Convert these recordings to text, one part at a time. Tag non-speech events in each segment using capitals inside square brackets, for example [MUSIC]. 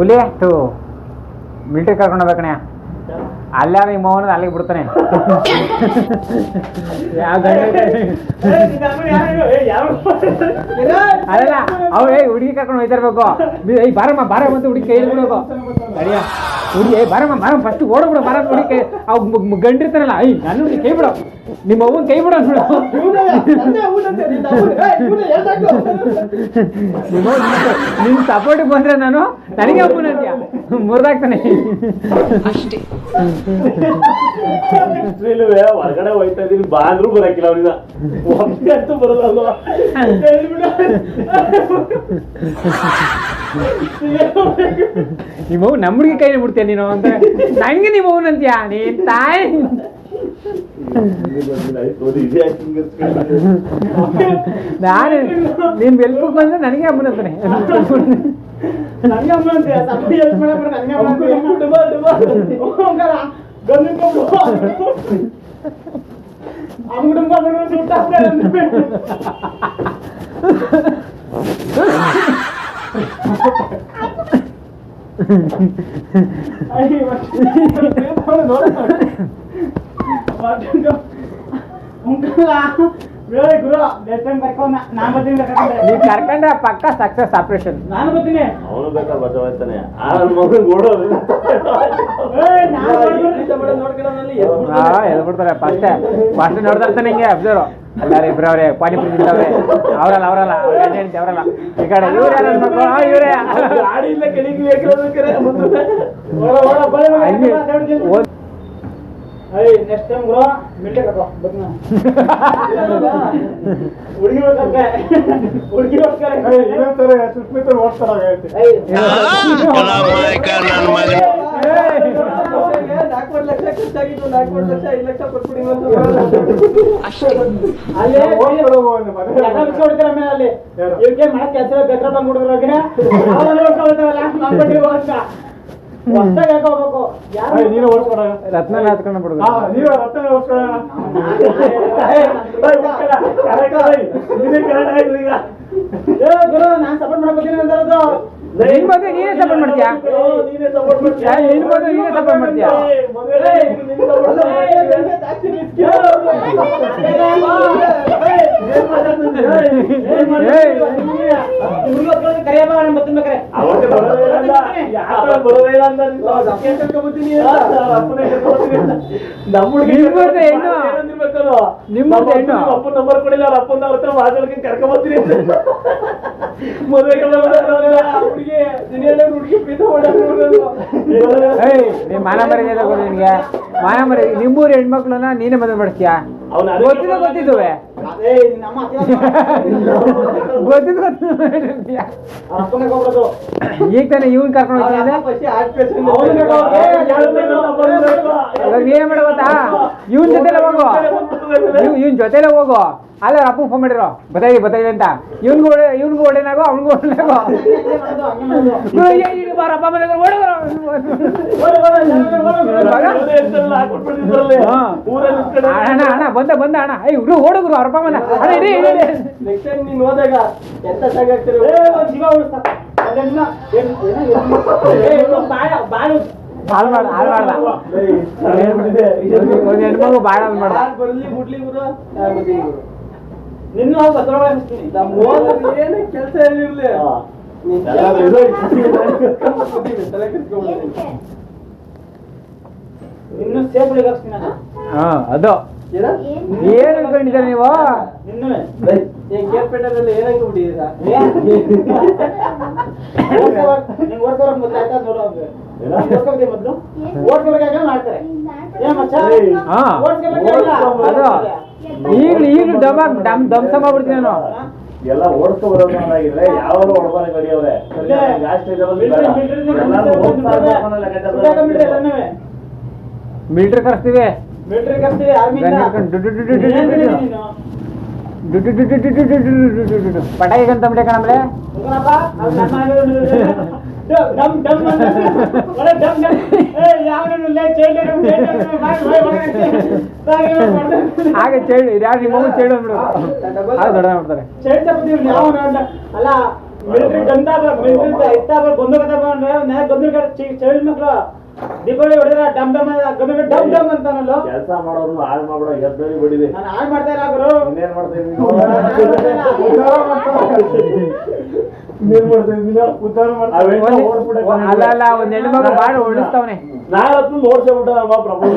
ಹುಲಿ ತು ಮಿಲ್ಟ್ರಿ ಕರ್ಕೊಂಡು ಹೋಗ್ಬೇಕಣ್ಯ ಅಲ್ಲ ನಿಮ್ಮ ಮೌನ ಅಲ್ಲಿಗೆ ಬಿಡ್ತಾನೆ. ಅಲ್ಲ ಅವ್ ಏ ಹುಡುಗಿ ಕರ್ಕೊಂಡು ಹೋಯ್ತಾ ಇರ್ಬೇಕು. ಬಾರಮ್ಮ ಬಾರ ಬಂದು ಹುಡುಗಿ ಕೈ ಬಿಡ್ಬೇಕು. ಅಡಿಯ ಹುಡುಗಿ ಏ, ಬರಮ್ಮ ಮರ ಫಸ್ಟ್ ಓಡಬಿಡ ಮರ ನೋಡಿ ಅವ್ ಗಂಡಿರ್ತಾನಲ್ಲ ಐ, ನಾನು ಕೈ ಬಿಡ. ನಿಮ್ಮ ಅವ್ವನ ಕೈ ಬಿಡ ನೋಡು ನಿನ್ನ ಸಪೋರ್ಟ್ ಬಂದ್ರೆ ನಾನು, ನನಗೆ ಅಪ್ಪನ ಮುರ್ದಾಗ್ತಾನೆ. ಅಷ್ಟೇ. ಇಲ್ವೇ ಹೊರಗಡೆ ಹೋಯ್ತಾ ಇದೀನಿ ಬಾಂದ್ರು ಬರಕಿಲ್ಲ ಅವ್ರಿಗ ಒಮ್ಮೆ ಅಂತೂ ಬರೋದಲ್ವ ನಿಮ್ಮವ್ ನಮ್ಗೆ ಕೈ ಬಿಡ್ತೀಯ ನೀನು ಅಂತ ನಂಗೆ ನಿಮ್ಮವ್ನ ಅಂತೀಯ ನೀನ್ ತಾಯಿ ನಾನು ನೀನ್ ಬೆಲ್ಪಕ್ಕೆ ಬಂದ್ರೆ ನನಗೆ ಅಮ್ಮನ ಅಂತಾನೆ ನನಗೆ ಅಮ್ಮನ ಅಂತೀಯ Ganun ka ba? Ang unang mga resulta na lang Ay, masyadong. Ano ang kala. ನೀವ್ ಕರ್ಕೊಂಡ್ರೆ ಪಕ್ಕ ಸಕ್ಸಸ್ ಆಪರೇಷನ್ ನಾನು ಬರ್ತೀನಿ ಅವನು ಬೇಕಾ ಆ ಓಡೋದು ಫಸ್ಟ್ ಫಸ್ಟ್ ನೋಡ್ತಾ ಇರ್ತಾನೆ ಹಿಂಗೆ ಅಬ್ಸರ್ವ್ ಅಲ್ಲಾರ ಇಬ್ರು ಅವ್ರೆ ಪಾನಿಪುರಿ ತಿಂತವ್ರೆ ಅವರಲ್ಲ ಅವರಲ್ಲ ಹೆಂಡತಿ ಅವರಲ್ಲ ಈ ಕಡೆ ಇವ್ರು ಆ, ಇವ್ರೇ ಏಯ್ ನೆಕ್ಸ್ಟ್ ಟೈಮ್ ಬ್ರೋ ಮಿಲ್ಟೆ ಕಟ್ಟ ಬದ್ನ ಲಕ್ಷ ಖರ್ಚಾಗಿದ್ದು ನಾಲ್ಕೂವರೆ ಲಕ್ಷ ಐದು ಲಕ್ಷ ಕೊಟ್ಬಿಡಿ ಅಲ್ಲೇ ಅಲ್ಲಿ. ಇವ್ರಿಗೆ ಮನೆ ಕೆಲಸ ಬೇಕ್ರ ಬಂದ್ಬಿಡಿದ್ರಾಗ ನಾವು ರತ್ನ ಹಾತ್ಕೊಂಡು ಬಿಡುದು ನಿನ್ ಮದುವೆ ನೀನೇ ಸಪೋರ್ಟ್ ಮಾಡ್ತೀಯಾ ನಿನ್ ಮದುವೆ ನೀನೇ ಸಪೋರ್ಟ್ ಮಾಡ್ತೀಯಾ ಏ ಕರೆಯಪ್ಪ ನಮ್ಮ ಅವತ್ತೆ ಬರೋದೇ ಯಾಕ ಬರೋದೇ ಇಲ್ಲ ಅಂತ. ನಮ್ಮ ಹೆಣ್ಣು. ನಿಮ್ಮ ಹೆಣ್ಣು. ಅಪ್ಪನ ನಂಬರ್ ಕೊಡಿಲ್ಲ ಅವ್ರ ಅಪ್ಪನ ಹತ್ರ ಮಾತಾಡ್ಕೊಂಡು ಕರ್ಕೊಂಡ್ಬತ್ತೀನಿ ಅಂತ. ಹುಡುಗಿ ಮಾನ ಮರ್ಯಾದೆ ನಿಮಗೆ ಮಾನ ಮರ್ಯಾದೆ ನಿಮ್ಮೂರ ಹೆಣ್ಮಕ್ಳನ್ನ ನೀನೆ ಮದುವೆ ಮಾಡ್ತೀಯಾ? [LAUGHS] ಗೊತ್ತಿದ್ದು ಗೊತ್ತಿದ್ದುವೆ. ಗೊತ್ತಿದ್ದು ಗೊತ್ತಿದ್ದು ಈಗ ತಾನೇ ಇವನ್ ಕರ್ಕೊಂಡು ಹೋಗ್ತೀನಿ ಏನ್ ಮಾಡ ಗೊತ್ತಾ? ಇವನ್ ಜೊತೆಲೆ ಹೋಗು. ಇವ್ ಇವನ್ ಜೊತೆಲೆ ಹೋಗು. ಅಲ್ಲ ಅಪ್ಪು ಫೋನ್ ಮಾಡಿರೋ ಬದೈದೆ ಬದೈದೆ ಅಂತ ಇವನ್ಗೂ ಒಡೆ ಇವನ್ಗೂ ಒಡೆನಾಗೋ ಅವನಿಗೂ ಒಡೆನಾಗೋ ಅಣ್ಣ ಅಣ್ಣ ಬಂದ ಬಂದ ಅಣ್ಣ ಐ ಹುಡುಗ ಓಡೋಗ್ರು ಅವ್ರಪ್ಪ ಮನೆ ಅಣ್ಣ ಇಡಿ ನೀನು ಹೋದಾಗ ಎಂತ ಬಾಳು ಮಾಡ ಮಾಡ್ದ ಮಾಡ್ದ ನಿನ್ನ ಭದ್ರವಾಗಿ ಏನು ಕೆಲಸ ಏನಿರ್ಲಿ ಇನ್ನು ಸೇಫ್ ಹಾಕ್ಸ್ತೀನಿ ನಾನು ಹಾ ಅದು ಏನ್ ಅನ್ಕೊಂಡಿದ್ದೀರ ನೀವು ನಿನ್ನೂ ಈಗ? ಕೇರ್ಪೇಟೆದಲ್ಲಿ ಈಗ ಡಮ ಡಮ್ ಧ್ವಂಸ ಮಾಡ್ಬಿಡ್ತೀನಿ ನಾನು. ಎಲ್ಲ ಓಡಿಸ್ಕೊ ಬರೋದಾಗಿದ್ರೆ ಯಾವ ಪಟಾಕಿ ಕಂತಂಬಿಟ್ಟೆ ಕಣಮ್ರೆ ಹಾಗೆ ಚೇಳು ಯಾರು ನಿಮ್ಮ ಮಗು ಚೇಳು ಹಾಗೆ ದೊಡ್ಡ ನೋಡ್ತಾರೆ ಅಲ್ಲ ಮಿಲಿಟರಿ ಗಂಧ ಮಿಲಿಟರಿ ಬಂದ್ರೆ ಮಕ್ಕಳು ದೀಪಾವಳಿ ಹೊಡೆದ್ರ ಡಮ್ ಡಮ್ ಡಮ್ ಡಮ್ ಅಂತಾನಲ್ಲ? ಕೆಲಸ ಮಾಡೋರು ಹಾಳು ಮಾಡೋ ಎದ್ದೇಳಿ ಬಿಡಿದೆ ನಾನು ಹಾಳು ಮಾಡ್ತಾ ಇಲ್ಲ ಗುರು. ಇನ್ನೇನ್ ಮಾಡ್ತಾ ಇದೀನಿ ಇನ್ನೇನ್ ಮಾಡ್ತಾ ಇದ್ದೀನ? ಉದ್ಧಾರ ಮಾಡ್ತಾ ಇದ್ದೀನಿ. ಒಂದ್- ಒಂದ್- ಅಲ್ಲ ಒಂದ್ ಹೆಣ್ಣು ಮಗ ಬಾಳ ಪ್ರಪೋಸ್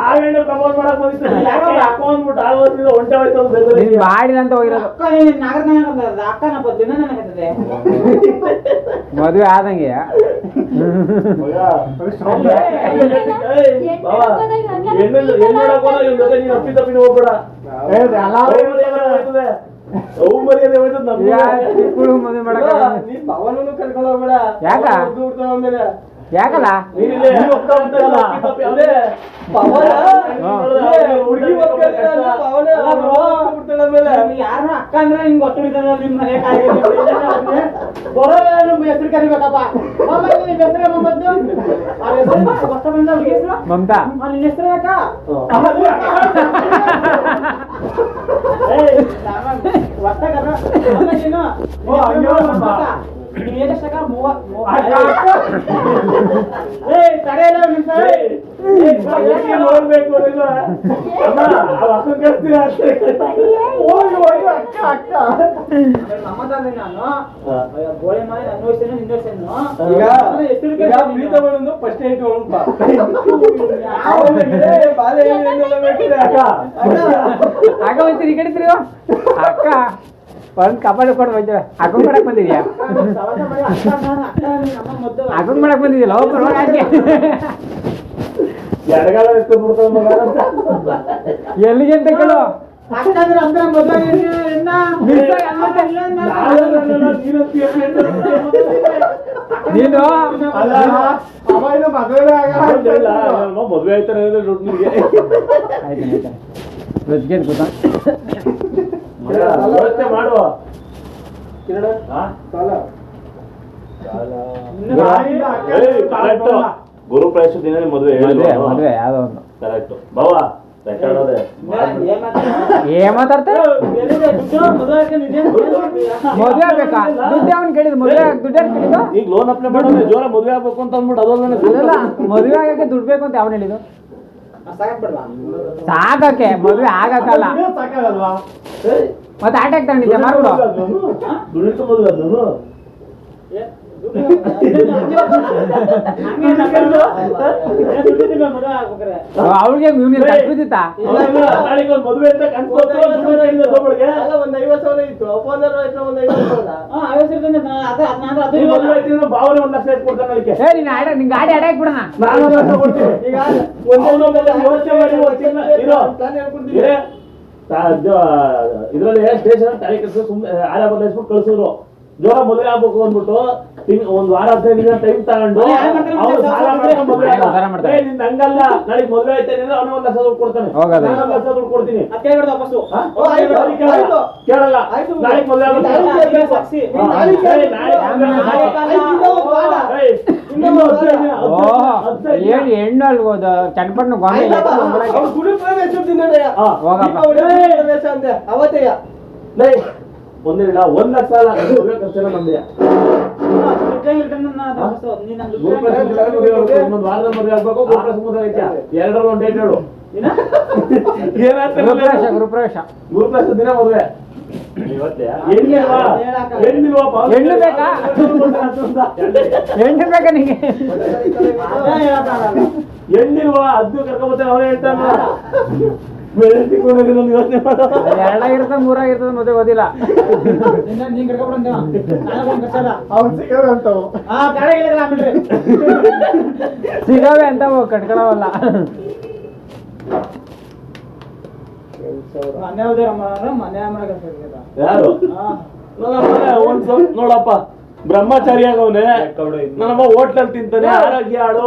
ಆ ಹೆಣ್ಣು ಪ್ರಪೋಸ್ ಮಾಡಕ್ ಬಂದಿತ್ತು. ಯಾಕೆ? ಯಾಕೋ ಅಂದ್ಬಿಟ್ಟು ನೀನ್ ಹೋಗಿರೋದು. ಮದುವೆ ಆದಂಗೆ. ಮದುವೆ ಮಾಡಕ ಯಾಕ? ಯಾಕಲ್ಲ. ಯಾರು ಅಕ್ಕ ಅಂದ್ರೆ ಹಿಂಗ್ ಗೊತ್ತು ಹಿಡಿತದ ನಿಮ್ ಮನೆ ಹೆಸರು ಕರಿಬೇಕಪ್ಪ? ಮಮತಾ. ಆ, ಹೆಸರು ಯಾಕ? ಅಮ್ಮ, ಹೊಸ? ಮೂವ- ಮೂವ- ತಡೆಯಲ್ಲ ನಿಮಿಷ. ನೋಡ್ಬೇಕು. ಹೋಗಿ, ಹೋಗಿ, ಅಕ್ಕ, ಅಕ್ಕ. ನಾನು ಅಯ್ಯೋ, ಗೋಳಿ ಮಾಡಿ ನನ್ನ ವಯಸ್ಸೇನು ಈಗ ಹೋಗ್ಬಾ. ಯಾವ ಅವನಿಗೆ ಬಾಲ್ಯ ಏನೆಲ್ಲ ಬೇಕಿದೆ ಅಕ್ಕ. ಅಕ್ಕ. ತಿರುಗು. ಅಕ್ಕ ಒಂದ್ ಕಾಪಾಡಿಕೊಂಡು ಕೊಡ್ ಹೋಯ್ತವೆ ಅಕ್ಕಂಗ್ ಮಾಡಕ್ ಬಂದಿದ್ಯಾ. ಅಕ್ಕಂಗ್ ಮಾಡಕ್ ಬಂದಿದ್ಯಲ್ಲ ಅಂತ. ಎಲ್ಲಿಗೆ ಅಂತ ಕೇಳು. ನೀನು ಮದುವೆ ಆಯ್ತಾನೆ ಅಂದ್ರೆ ದುಡ್ಡು. ಆಯ್ತು ಆಯ್ತು. ಗೊತ್ತಾ ಯೋಚ್ನೆ ಮಾಡುವ correct. ಗುರುಪ್ರವೇಶ ದಿನ ಮದುವೆ ಮದ್ವೆ ಮದ್ವೆ ಯಾವ್ದೋ ಒಂದು ಕರೆಕ್ಟ್ ಬಾವ ರೆಕಾರ್ಡ್ ಏನ್ ಮಾತಾಡ್ತೀಯ? ಏನ್ ಮಾತಾಡ್ತಾರೆ ದುಡ್ಡು? ಮದುವೆ ದುಡ್ಡು ಅವ್ನು ಕೇಳಿದ್ ದುಡ್ಡು ಈಗ ಲೋನ್ ಅಪ್ಲೈ ಮಾಡೋದು ಜೋರ ಮದುವೆ ಆಗ್ಬೇಕು ಅಂತ ಅಂದ್ಬಿಟ್ಟು ಮದುವೆ ಆಗಕ್ಕೆ ದುಡ್ಡು ಬೇಕು ಅಂತ ಯಾವ್ ಹೇಳಿದ್ದು ಸಾಕಾಗ್ಬಿಡ್ವಾ? ಸಾಕಕ್ಕೆ ಮದುವೆ ಆಗಕ್ಕಲ್ಲ. ಮತ್ತೆ ಆಟ ಆಗ್ತಾನೆ ಮಾಡ್ಬಿಡು ದುಡಿತ ಮದುವೆ ಅದನ್ನು ಏ, ದುಡ್ಡು ಹಂಗೆ ನಕ್ಕಂಡು? ಏ, ದುಡ್ಡಿದ್ದಿಲ್ಲ ಮದುವೆ ಆಗ್ಬೇಕಾರೆ. ಅವ್ಳಿಗೆ ಇವ್ನಿಗೆ ಮದುವೆ ಅಂತ. ಒಂದ್ ಐವತ್ ಸಾವಿರ ಇತ್ತು. ಅಪ್ಪಂದ್ರ ಒಂದ್ ಐವತ್ ಸಾವಿರ. ಭಾವನೆ ಒಂದ್ ಲಕ್ಷ ಕೊಡ್ತಾನೆ ಅದಕ್ಕೆ ಏ ನೀನ್ ಆಡ ನಿನ್ ಗಾಡಿ ಆಡ ಬಿಡಣ ನಾನು ಒಂದ್ ಲಕ್ಷ ಕೊಡ್ತೀನಿ. ಈಗ ಅವನೊಬ್ಬ ಯೋಚನೆ ಮಾಡಿ. ಇರೋ. ಇದ್ರಲ್ಲಿ ಸ್ಟೇಷನ್ ಕಾರ್ಯಕರ್ತರು ಕೆಲಸ ಸುಮ್ಮನೆ ಬದಲಾಯಿಸ್ಬಿಟ್ಟು ಕಳ್ಸಿದ್ರು ಜೋರ ಮದುವೆ ಆಗ್ಬೇಕು ಅಂದ್ಬಿಟ್ಟು ತಿಂಗ್- ಒಂದ್ ವಾರ ಹದಿನೈದು ದಿನ ಟೈಮ್ ತಗೊಂಡು ಅವ್ನು ಮದುವೆ. ಏ, ನಿಂದ್ ಹಂಗಲ್ಲ. ನಾಳೆ ಮದುವೆ ಆಯ್ತಾನೆ ಅಂದ್ರೆ ಅವನೇ ಒಂದ್ ಲಕ್ಷ ದುಡ್ಡು ಕೊಡ್ತಾನೆ. ಹೋಗದೆ. ನಾನು ಒಂದ್ ಲಕ್ಷ ದುಡ್ಡು ಕೊಡ್ತೀನಿ. ಅದಕ್ಕೆ ಕೇಳಲ್ಲ. ಆಯ್ತು. ಕೇಳಲ್ಲ ಆಯ್ತು. ನಾಳೆಗ್ ಮದುವೆ ಆಗುತ್ತೆ. ನಾಳೆಗ್ ನಾಳೆ ಸಾಕ್ಷಿ. ಹಾ. ಮದುವೆ ದಿನ, ದಿನ. ಏನ್ ಹೆಣ್ಣು ಗೊಂಬೆ ಆಯ್ತಪ್ಪ, ಎತ್ಕೊಂಡ್ ಗುರು ಪ್ರವೇಶ ದಿನನೇ ಹಾ. ಹೋಗಪ್ಪ. ದೀಪಾವಳಿ ಗುರು ಪ್ರವೇಶ ಅಂದೆ. ಅವತ್ತೇ. ಲೇ, ಒಂದಿಲ್ಲ ಒಂದ್ ಲಕ್ಷ ಅಲ್ಲ ಮದುವೆ ಖರ್ಚೆಲ್ಲ ನಮ್ದೇ ಅದು ಗುರುಪ್ರವೇಶ ದಿನ ಮದುವೆ ಆಗ್ಬೇಕು, ಗುರುಪ್ರವೇಶ ಮದುವೆ ಐತ್ಯಾ ಎರಡರಲ್ಲಿ ಒಂದ್ ಡೇಟ್ ಹೇಳು ಏನ? ಏನಾಗ್ತದೆ ಗೃಹಪ್ರವೇಶ ಗುರುಪ್ರವೇಶ ದಿನ ಮದುವೆ? ಹೆಣ್ಣು ಬೇಕಾ? ಹೆಣ್ಣು ಬೇಕಾ ನಿಂಗೆ ಅದೇ. ಹೆಣ್ಣಿಲ್ವಾ ಅವನೇ ಹೇಳ್ತಾನ ಎರಡಾಗಿರ್ತದ ಮೂರಾಗಿರ್ತದ ಮದುವೆ ಓದಿಲ್ಲ. ನೀನ್ ಸಿಗವೆ ಅಂತ ಕಟ್ಕೊಳವಲ್ಲ. ಯಾರು? ನೋಡಪ್ಪ. ಬ್ರಹ್ಮಚಾರಿ ಆಗವನೆ ನನ್ನಮ್ಮ ಹೋಟ್ಲಲ್ಲಿ ತಿಂತಾನೆ ಆರೋಗ್ಯ ಹಾಳು.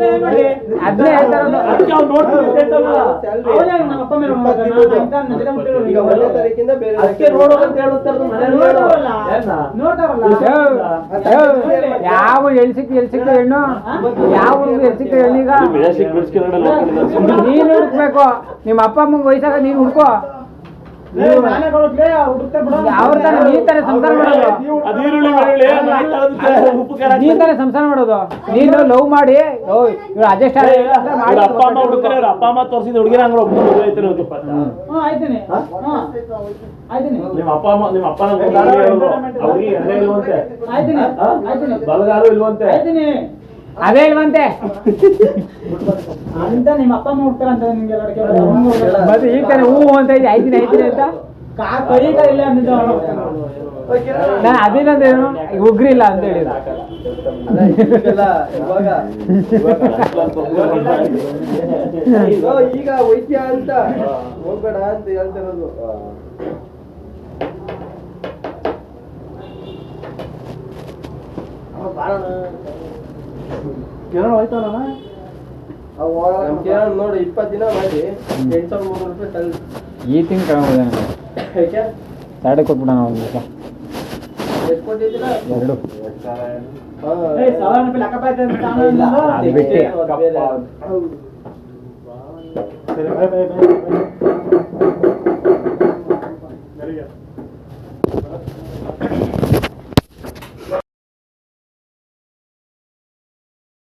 ಯಾವ ಎಲ್ಸಿಕ್ ಅದ್ನೇ ಅದಕ್ಕೆ ಅವ್ನು ನೋಡ್ತೀನಿ ಅವನೇ ನಮ್ಮ ಅಪ್ಪ ಮೇಲೆ ಈಗ ಒಂದನೇ ತಾರೀಕಿಂದ ಬೇರೆ ಅದಕ್ಕೆ ಅಂತ. ನೋಡ್ತಾರಲ್ಲ. ಯಾವ ಎಲ್ ಹೆಣ್ಣು? ಯಾವ ಸಿಕ್ತು ಹೆಣ್ಣೀಗ? ನೀನ್ ಹುಡುಕ್ಬೇಕು. ನಿಮ್ಮ ಅಪ್ಪ ಅಮ್ಮ ವಯಸ್ಸಾಗ ನೀನ್ ಹುಡ್ಕೋ. ಏ, ನಾನೇ ಕೊಡಕ್ಲೇ ಹುಡುಕ್ತಾ ಬಿಡು. ಯಾವ ತರ ನೀ ತರ ಸಂಸಾರ ಮಾಡೋದು. ನೀನು ಲವ್ ಮಾಡಿ ಅಡ್ಜಸ್ಟ್ ಅಪ್ಪ ಅಮ್ಮ ಹುಡುಕರೆ ಅಪ್ಪ ಅಮ್ಮ ತೋರಿಸಿದ ಹುಡುಗಿನ ಹಂಗ ನಿಮ್ಮ ಅಪ್ಪ ಅಮ್ಮ ನಿಮ್ಮ ಇಲ್ವಂತೆ? ಆಯ್ತೀನಿ ಬಲಗಾಲು ಇಲ್ವಂತೆ. ಅದೇ ಇಲ್ವಂತೆ. ಅಂತ ನಿಮ್ಮ ಅಪ್ಪ ಹುಡ್ತಾರ ಅಂತ ನಿಮ್ಗೆ ತಾನೇ ಹೂ ಅಂತ ಐದಿನ ಐದಿನ ಅಂತ? ಇಲ್ಲ ಅಂದಿದ್ದು ನಾನು ಅದಿಲ್ಲ ಅಂತ ಏನು? ಉಗ್ರಿ ಇಲ್ಲ ಅಂತ ಹೇಳಿದ. ಈಗ ವೈದ್ಯ ಅಂತ ಹೋಗ್ಬೇಡ ಅಂತ ಹೇಳ್ತಿರೋದು. ಕಿರಣ್ ಹೋಯ್ತಾನಣ್ಣ ನಮ್ಮ ನೋಡಿ ಇಪ್ಪತ್ತು ದಿನ ಮಾಡಿ ಎಂಟು ಸಾವಿರದ ಮುನ್ನೂರು ರೂಪಾಯಿ ತಲೆ ಈ ತಿಂಗ್ ತಗೊಂಬೋದ ಯಾಕೆ? ಎರಡು ಕೊಟ್ಬಿಡೋಣ ಒಂದು ಎಷ್ಟು ಕೊಟ್ಟಿದ್ದೀರ? ಎರಡು. ಅದು